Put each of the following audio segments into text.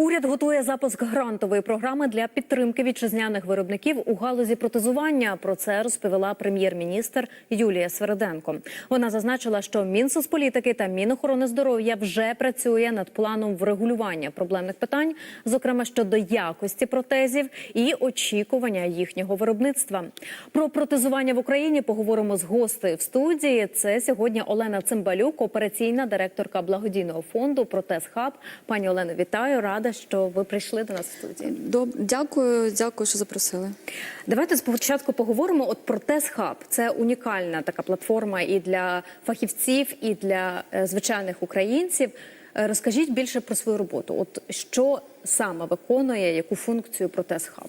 Уряд готує запуск грантової програми для підтримки вітчизняних виробників у галузі протезування. Про це розповіла прем'єр-міністр Юлія Свериденко. Вона зазначила, що Мінсоцполітики та Мінохорони здоров'я вже працює над планом врегулювання проблемних питань, зокрема щодо якості протезів і очікування їхнього виробництва. Про протезування в Україні поговоримо з гостею в студії. Це сьогодні Олена Цимбалюк, операційна директорка благодійного фонду Протез Хаб. Пані Олено, вітаю, рада, що ви прийшли до нас в студії. Доб... Дякую, дякую, що запросили. Давайте спочатку поговоримо. От Протез Хаб це унікальна така платформа і для фахівців, і для е, звичайних українців. Е, Розкажіть більше про свою роботу. От що саме виконує яку функцію Протез Хаб?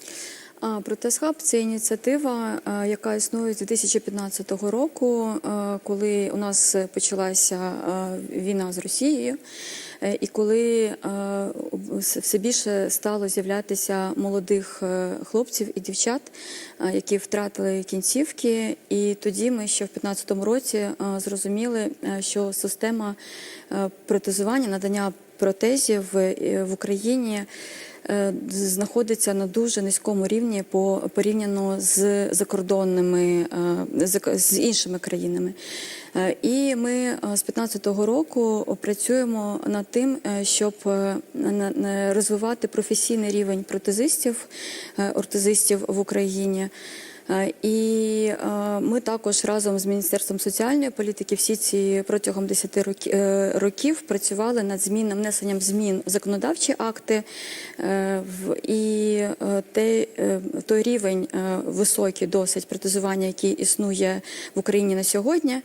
Протез – це ініціатива, е, яка існує з 2015 року, е, коли у нас почалася е, війна з Росією, і коли все більше стало з'являтися молодих хлопців і дівчат, які втратили кінцівки. І тоді ми ще в 2015 році зрозуміли, що система протезування, надання протезів в Україні знаходиться на дуже низькому рівні по порівняно з закордонними е, з- іншими країнами. Е, І ми з з 2015 року працюємо над тим, е, щоб е, розвивати професійний рівень протезистів, е, ортезистів в Україні. Е, І е, ми також разом з Міністерством соціальної політики всі ці протягом 10 роки- е, років працювали над змінним внесенням змін в законодавчі акти. І той рівень високий досить протезування, який існує в Україні на сьогодні,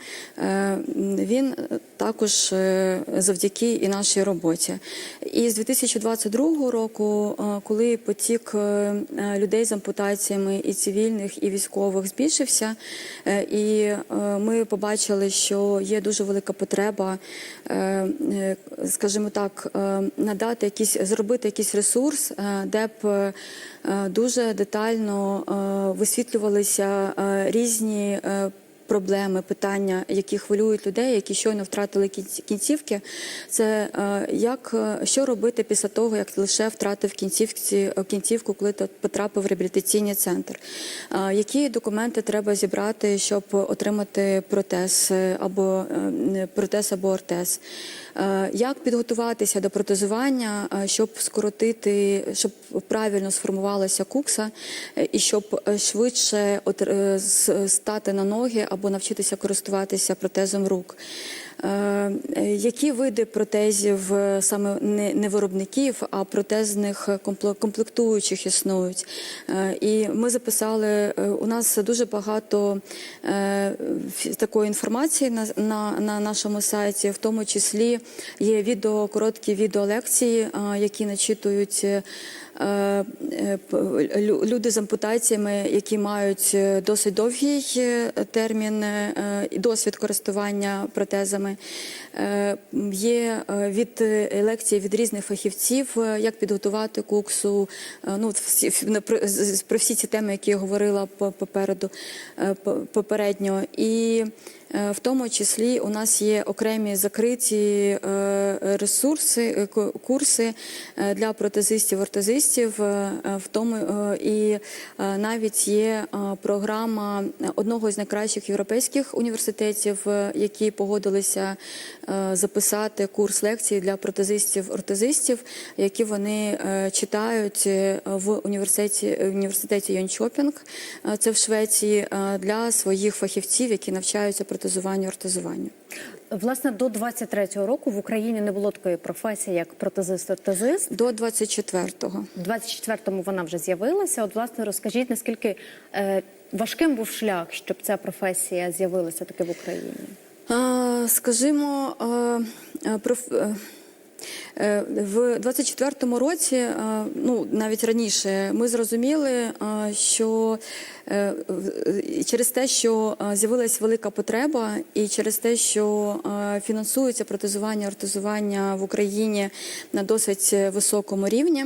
він також завдяки і нашій роботі. І з 2022 року, коли потік людей з ампутаціями і цивільних, і військових збільшився, е, і е, ми побачили, що є дуже велика потреба, е, скажімо так, надати якісь зробити якийсь ресурс, де б дуже детально висвітлювалися різні. Проблеми, питання, які хвилюють людей, які щойно втратили кінцівки, це е, як е, що робити після того, як лише втратив кінцівці е, кінцівку, коли потрапив в реабілітаційний центр. Які документи треба зібрати, щоб отримати протез або протез або ортез? Як підготуватися до протезування, щоб скоротити, щоб правильно сформувалася кукса, і щоб швидше стати на ноги або навчитися користуватися протезом рук. Е, Які види протезів е, саме не, виробників, а протезних комплектуючих існують? Е, І ми записали у нас дуже багато такої інформації на, на, на нашому сайті, в тому числі є відео, короткі відеолекції, які начитують. Люди з ампутаціями, які мають досить довгий термін і досвід користування протезами. Е, Є е, від лекції від різних фахівців, е, як підготувати куксу. е, Ну, всі, про, всі ці теми, які я говорила по- попереду е, по- попередньо. І е, в тому числі у нас є окремі закриті е, ресурси, е, курси е, для протезистів, ортезистів. е, е, е, і е, навіть є е, програма одного з найкращих європейських університетів, е, які погодилися е, записати курс лекцій для протезистів, ортезистів, які вони е, читають е, в університеті університеті Йончопінг, е, це в Швеції, е, для своїх фахівців, які навчаються протезуванню, ортезуванню. Власне, до 23-го року в Україні не було такої професії, як протезист-ортезист. До 24-го. В 24-му вона вже з'явилася. От, власне, розкажіть, наскільки е, важким був шлях, щоб ця професія з'явилася таки в Україні? Скажімо, е, е, проф- е, в 24-му році, е, ну навіть раніше, ми зрозуміли, е, що е, через те, що е, з'явилася велика потреба, і через те, що е, фінансується протезування, ортезування в Україні на досить високому рівні,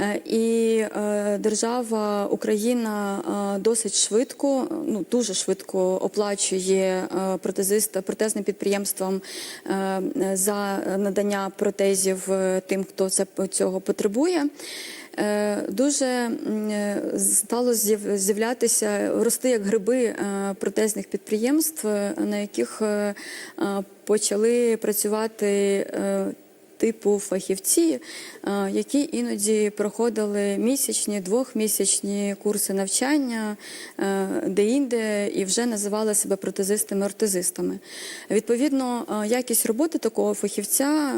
е, і е, держава Україна е, досить швидко, ну дуже швидко оплачує е, протезиста протезним підприємствам е, за надання протезів протезів е, тим, хто цього потребує. Е, Дуже е, стало з'являтися, рости як гриби протезних підприємств, на яких почали працювати типу фахівці, е, які іноді проходили місячні, двохмісячні курси навчання е, де-інде і вже називали себе протезистами-ортезистами. Відповідно, е, якість роботи такого фахівця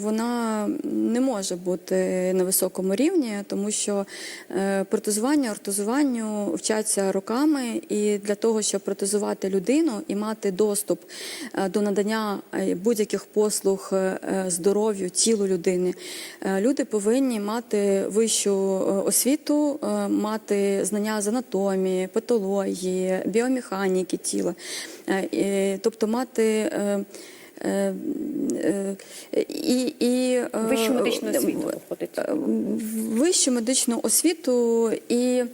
вона не може бути на високому рівні, тому що протезування, ортезуванню вчаться роками, і для того, щоб протезувати людину і мати доступ до надання будь-яких послуг е, здоров'ю, тілу людини, е, люди повинні мати вищу е, освіту, е, мати знання з анатомії, патології, біомеханіки тіла, тобто мати. І, і, Вищу медичну освіту виходить. вищу медичну освіту і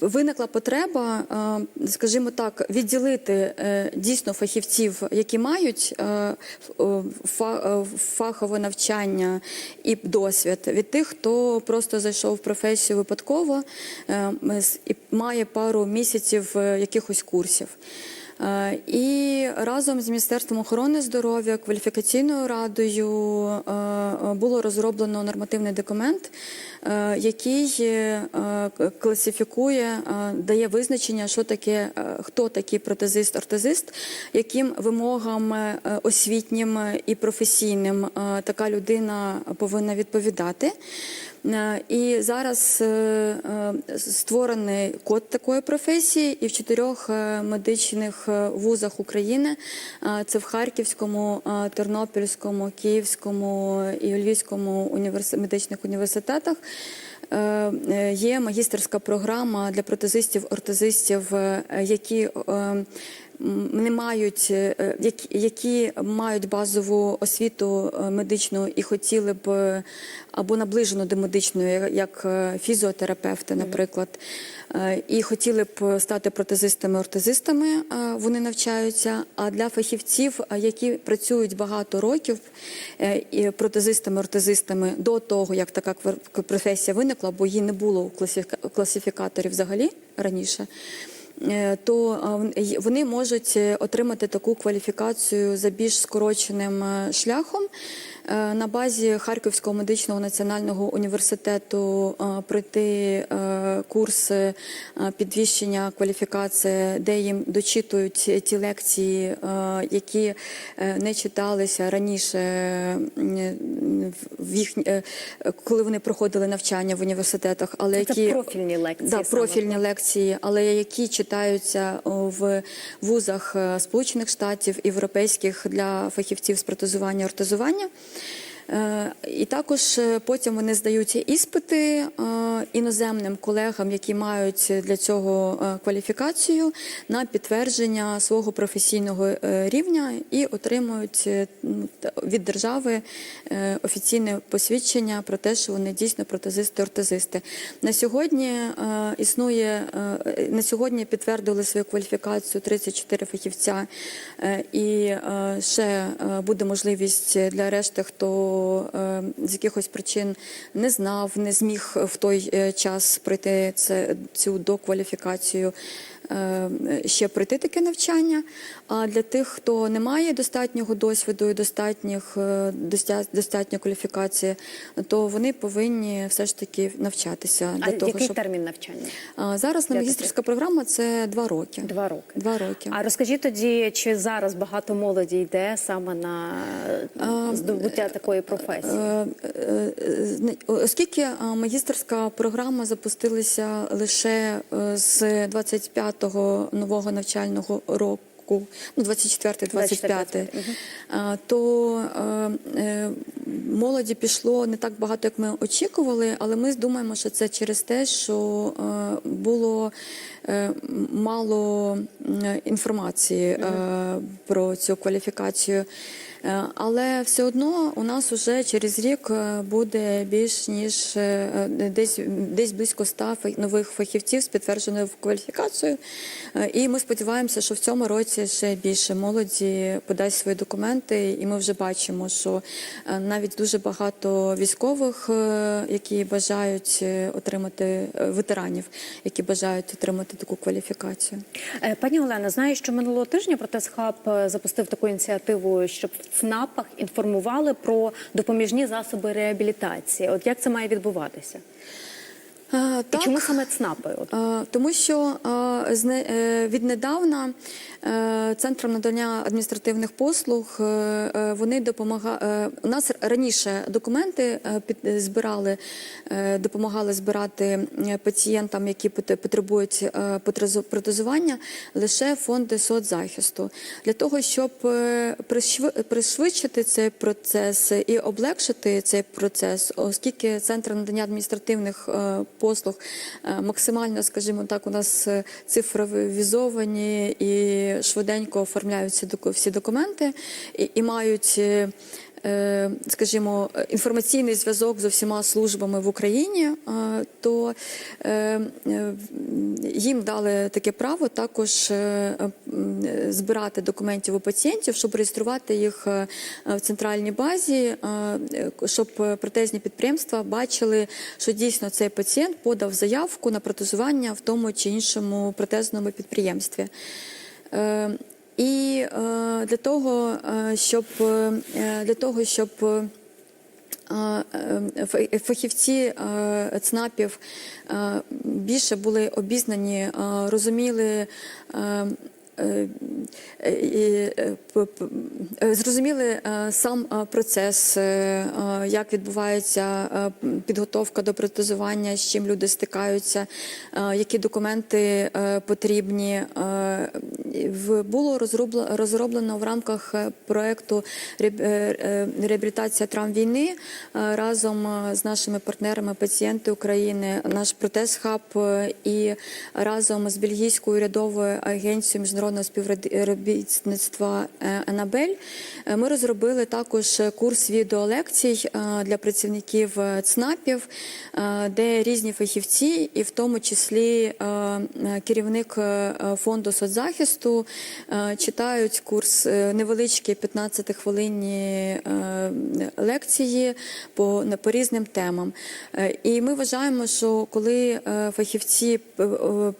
виникла потреба, е, скажімо так, відділити е, дійсно фахівців, які мають е, фахове навчання і досвід, від тих, хто просто зайшов в професію випадково і має пару місяців якихось курсів. Е, І разом з Міністерством охорони здоров'я, кваліфікаційною радою е, е, було розроблено нормативний документ, який класифікує, дає визначення, що таке, хто такий протезист-ортезист, яким вимогам освітнім і професійним така людина повинна відповідати. Е, І зараз е, е, створений код такої професії, і в чотирьох медичних вузах України це в Харківському, Тернопільському, Київському і Львівському медичних університетах. Є магістерська програма для протезистів-ортезистів, е, які не мають, е, які, мають базову освіту е, медичну і хотіли б е, або наближену до медичної, як- фізіотерапевти, наприклад, і хотіли б стати протезистами-ортезистами, е, вони навчаються. А для фахівців, які працюють багато років і протезистами-ортезистами до того, як така професія виникла, бо її не було у класифіка- класифікаторів взагалі раніше. Е, то вони можуть е, отримати таку кваліфікацію за більш скороченим е, шляхом. На базі Харківського медичного національного університету пройти курс підвищення кваліфікації, де їм дочитують ті лекції, які не читалися раніше, в їх, е, коли вони проходили навчання в університетах, але Це які профільні лекції Да, саме, лекції, але які читаються в вузах е, Сполучених Штатів європейських для фахівців з протезування ортезування. Е, І також е, потім вони здають іспити е, іноземним колегам, які мають для цього кваліфікацію на підтвердження свого професійного рівня і отримують від держави офіційне посвідчення про те, що вони дійсно протезисти-ортезисти. На сьогодні існує на сьогодні підтвердили свою кваліфікацію 34 фахівця, і ще буде можливість для решти, хто е, з якихось причин не знав, не зміг в той е, час пройти цю докваліфікацію. Е, ще пройти таке навчання. А для тих, хто не має достатнього досвіду і достатніх е, достатньої кваліфікації, то вони повинні все ж таки навчатися для а того, який щоб... термін навчання зараз на магістрська програма це два роки. Два роки. Два роки. А розкажіть тоді, чи зараз багато молоді йде саме на здобуття такої професії? Е, оскільки магістерська програма запустилася лише з 25 початого нового навчального року. 24 25 -й. то е, е, молоді пішло не так багато, як ми очікували, але ми думаємо, що це через те, що е, було е, мало інформації е, про цю кваліфікацію. Е, Але все одно у нас вже через рік е, буде більш ніж е, десь, десь близько 100 фах- нових фахівців з підтвердженою кваліфікацією. І ми сподіваємося, що в цьому році ще більше молоді подасть свої документи, і ми вже бачимо, що навіть дуже багато військових, які бажають отримати ветеранів, які бажають отримати таку кваліфікацію. Пані Олена, знаю, що минулого тижня Протез Хаб запустив таку ініціативу, щоб в ЦНАПах інформували про допоміжні засоби реабілітації. От як це має відбуватися? Е, І чому саме ЦНАПи? От Е, Тому що е, зне- віднедавна центром надання адміністративних послуг вони допомагали. У нас раніше документи під- збирали, допомагали збирати пацієнтам, які потребують протезування, лише фонди соцзахисту. Для того, щоб пришви- пришвидшити цей процес і облегшити цей процес, оскільки центр надання адміністративних е, послуг е, максимально, скажімо так, у нас е, цифровізовані і швиденько оформляються всі документи і, і мають. Е, Скажімо, інформаційний зв'язок з усіма службами в Україні, е, то е, їм дали таке право також збирати документів у пацієнтів, щоб реєструвати їх в центральній базі, щоб протезні підприємства бачили, що дійсно цей пацієнт подав заявку на протезування в тому чи іншому протезному підприємстві. Е, І е, для того, е, щоб е, для того, щоб е, е, фахівці е, ЦНАПів е, більше були обізнані, е, розуміли. е, е, і, е, е, Зрозуміли е, сам е, процес, е, е, як відбувається е, підготовка до протезування, з чим люди стикаються, е, які документи е, потрібні. Було розроблено, в рамках е, проекту «Реаб- е, е, реабілітація травм війни разом з нашими партнерами пацієнти України, наш протез хаб і разом з бельгійською урядовою агенцією міжнародного співробітництва Анабель. Ми розробили також курс відеолекцій для працівників ЦНАПів, де різні фахівці, і в тому числі керівник фонду соцзахисту, е, читають курс е, невеличкі 15-хвилинні лекції по, по різним темам. Е, І ми вважаємо, що коли е, фахівці е, е,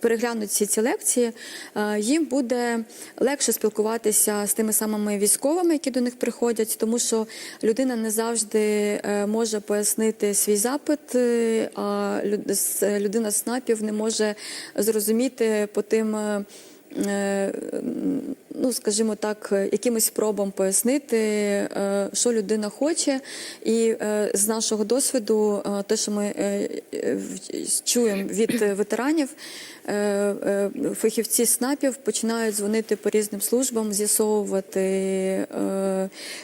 переглянуть всі ці лекції, е, їм буде легше спілкуватися з тими самими військовими, які до них приходять, тому що людина не завжди е, може пояснити свій запит, е, а людина з СНАПів не може зрозуміти по тим. euh, Ну, скажімо так, е, якимось спробам пояснити, е, що людина хоче, і е, з нашого досвіду, те, що ми чуємо від ветеранів, фахівці СНАПів починають дзвонити по різним службам, з'ясовувати,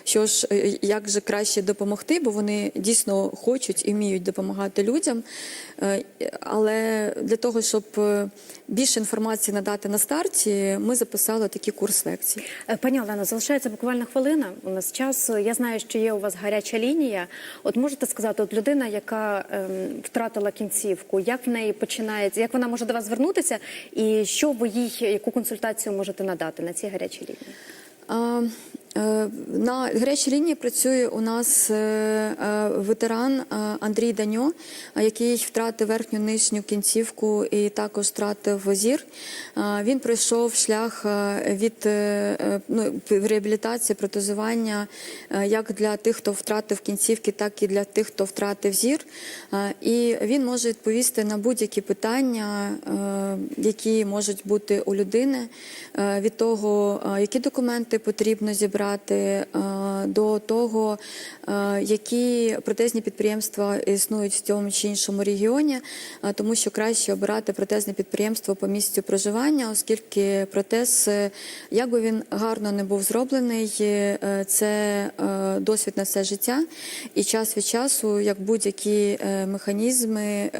що ж, як же краще допомогти, бо вони дійсно хочуть і вміють допомагати людям. Але для того, щоб більше інформації надати на старті, ми записали такий лекцій. Е, Пані Олено, залишається буквально хвилина. У нас час. Я знаю, що є у вас гаряча лінія. От можете сказати, от людина, яка ем, втратила кінцівку, як в неї починається, як вона може до вас звернутися, і що ви їй, яку консультацію можете надати на цій гарячій лінії? Е, На гарячій лінії працює у нас е, е, ветеран Андрій Даньо, який втратив верхню нижню кінцівку і також втратив зір. Він пройшов шлях від ну, реабілітації, протезування як для тих, хто втратив кінцівки, так і для тих, хто втратив зір. І він може відповісти на будь-які питання, які можуть бути у людини від того, які документи потрібно зібрати, е, до того, е, які протезні підприємства існують в цьому чи іншому регіоні, е, тому що краще обирати протезне підприємство по місцю проживання, оскільки протез, як би він гарно не був зроблений, це досвід на все життя, і час від часу, як будь-які е, механізми, е,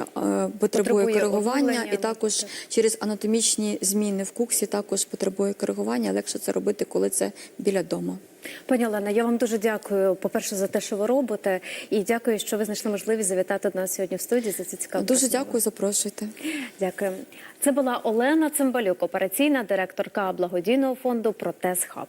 потребує коригування, і також через анатомічні зміни в куксі також потребує коригування. Легше це робити, коли це біля дому. Пані Олена, я вам дуже дякую. По перше, за те, що ви робите, і дякую, що ви знайшли можливість завітати до нас сьогодні в студії за ці цікаві. Дуже розмови. дякую, запрошуйте. Дякую. Це була Олена Цимбалюк, операційна директорка благодійного фонду Протез Хаб.